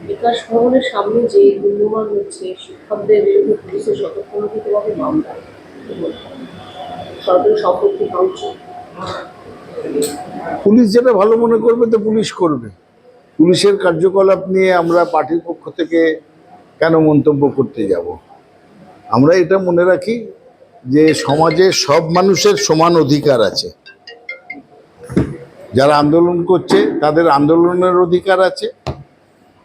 বিকাশ ভবনের সামনে যে গুণমান হচ্ছে, শিক্ষকদের বিরুদ্ধে পুলিশের সতর্কতাভাবে মামলা? সম্পত্তি পুলিশ যেটা ভালো মনে করবে, তো পুলিশ করবে। পুলিশের কার্যকলাপ নিয়ে আমরা পার্টির পক্ষ থেকে কেন মন্তব্য করতে যাব? আমরা এটা মনে রাখি যে সমাজে সব মানুষের সমান অধিকার আছে। যারা আন্দোলন করছে, তাদের আন্দোলনের অধিকার আছে।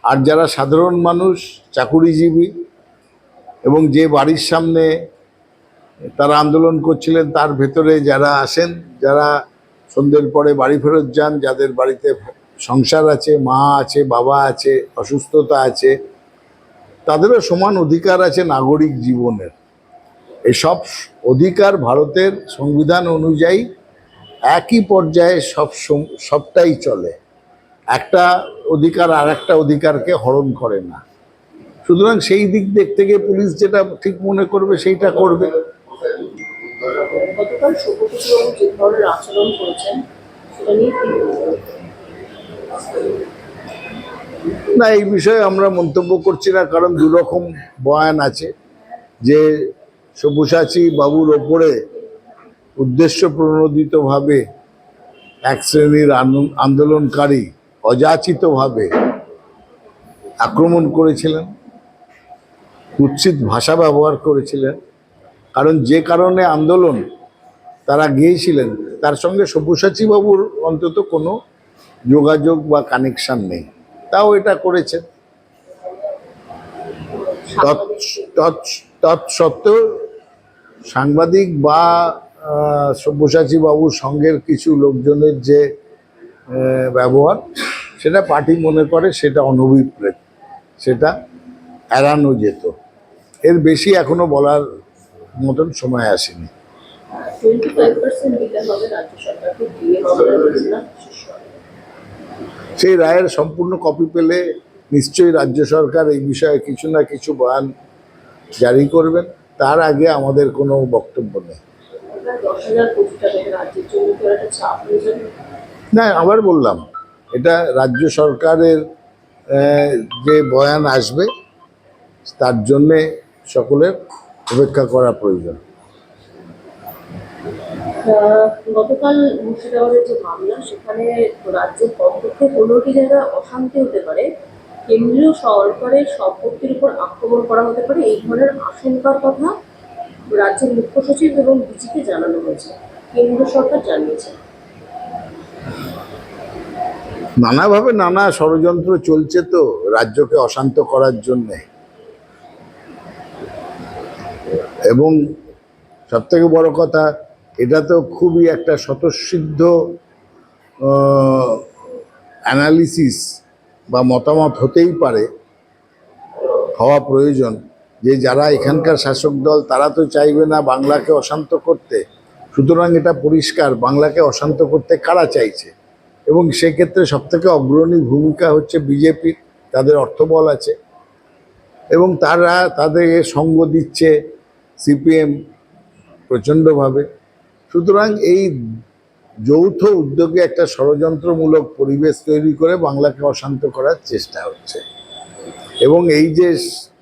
আর যারা সাধারণ মানুষ, চাকুরিজীবী এবং যে বাড়ির সামনে তারা আন্দোলন করছিলেন, তার ভেতরে যারা আসেন, যারা সন্ধ্যের পরে বাড়ি ফেরত যান, যাদের বাড়িতে সংসার আছে, মা আছে, বাবা আছে, অসুস্থতা আছে, তাদেরও সমান অধিকার আছে নাগরিক জীবনের। এসব অধিকার ভারতের সংবিধান অনুযায়ী একই পর্যায়ে সব সবটাই চলে। একটা অধিকার আর একটা অধিকারকে হরণ করে না সুতরাং সেই দিক দিক থেকে পুলিশ যেটা ঠিক মনে করবে সেইটা করবে? না এই বিষয়ে আমরা মন্তব্য করছি না কারণ দুরকম বয়ান আছে যে সব্যসাচী বাবুর ওপরে উদ্দেশ্য প্রণোদিতভাবে এক শ্রেণির আন্দোলনকারী অযাচিতভাবে আক্রমণ করেছিলেন, কুৎসিত ভাষা ব্যবহার করেছিলেন, কারণ যে কারণে আন্দোলন তারা গিয়েছিলেন, তার সঙ্গে সব্যসাচীবাবুর অন্তত কোনো যোগাযোগ বা কানেকশান নেই। তাও এটা করেছেন। তৎ- তৎ- তৎসত্ত্বেও সাংবাদিক বা সব্যসাচীবাবুর সব্যসাচী সঙ্গের কিছু লোকজনের যে ব্যবহার সেটা পার্টি মনে করে সেটা অনভিপ্রেত সেটা এড়ানো যেত। এর বেশি এখনও বলার মতন সময় আসেনি। সেই রায়ের সম্পূর্ণ কপি পেলে নিশ্চয়ই রাজ্য সরকার এই বিষয়ে কিছু না কিছু বয়ান জারি করবেন। তার আগে আমাদের কোনো বক্তব্য নেই। না আবার বললাম এটা রাজ্য সরকারের যে বয়ান আসবে, তার জন্যে সকলের অপেক্ষা করা প্রয়োজন। গতকাল যে সেখানে রাজ্যের অশান্তি হতে পারে, কেন্দ্রীয় সরকারের সম্পত্তির উপর আক্রমণ করা হতে পারে, এই ধরনের আশঙ্কার কথা রাজ্যের মুখ্য সচিব এবং জানানো হয়েছে। কেন্দ্র সরকার জানিয়েছে। নানাভাবে নানা ষড়যন্ত্র চলছে তো রাজ্যকে অশান্ত করার জন্যে। এবং সব থেকে বড় কথা, এটা তো খুবই একটা স্বতঃসিদ্ধ অ্যানালিসিস বা মতামত হতেই পারে, হওয়া প্রয়োজন। যে যারা এখানকার শাসক দল, তারা তো চাইবে না বাংলাকে অশান্ত করতে। সুতরাং এটা পরিষ্কার, বাংলাকে অশান্ত করতে কারা চাইছে? এবং সেক্ষেত্রে সবথেকে অগ্রণী ভূমিকা হচ্ছে বিজেপি, তাদের অর্থবল আছে। এবং তারা তাদের সঙ্গ দিচ্ছে সিপিএম প্রচণ্ডভাবে। সুতরাং এই যৌথ উদ্যোগে একটা ষড়যন্ত্রমূলক পরিবেশ তৈরি করে বাংলাকে অশান্ত করার চেষ্টা হচ্ছে। এবং এই যে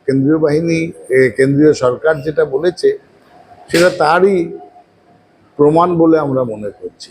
কেন্দ্রীয় বাহিনী কেন্দ্রীয় সরকার যেটা বলেছে, সেটা তারই প্রমাণ বলে আমরা মনে করছি।